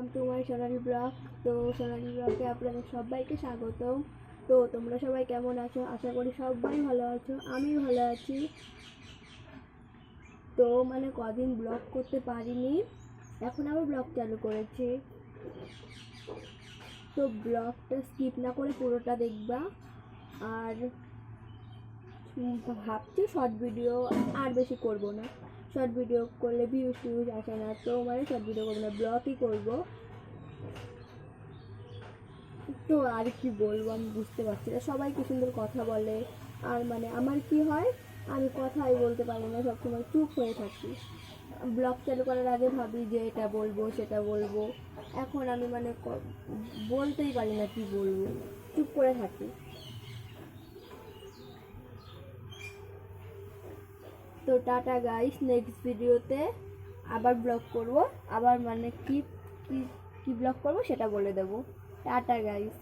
Welcome to my Sonali blog. তো সোনালি ব্লগে আপনাদের সবাইকে স্বাগত তো তোমরা সবাই কেমন আছো? আশা করি সবাই ভালো আছো আমি ভালো আছি। তো মানে কদিন ব্লগ করতে পারিনি, এখন আবার ব্লগ চালু করেছি। তো ব্লগটা স্কিপ না করে পুরোটা দেখবা। আর ভাবছি শর্ট ভিডিও আর বেশি করব না। শর্ট ভিডিও করলে ভিউজ টিউজ আসে না। তো মানে শর্ট ভিডিও করব না ব্লগই করব। তো আর কি বলব, আমি বুঝতে পারছি না। সবাই কি সুন্দর কথা বলে। আর মানে আমার কি হয়, আমি কথাই বলতে পারি না, সবসময় চুপ হয়ে থাকি। ব্লগ চালু করার আগে ভাবি যে এটা বলব, সেটা বলব। এখন আমি মানে বলতেই পারি না কি বলব। চুপ করে থাকি। তো টাটা গাইস নেক্সট ভিডিওতে আবার ব্লগ করব। আবার মানে কি কি ব্লগ করব সেটা বলে দেবো। Tata guys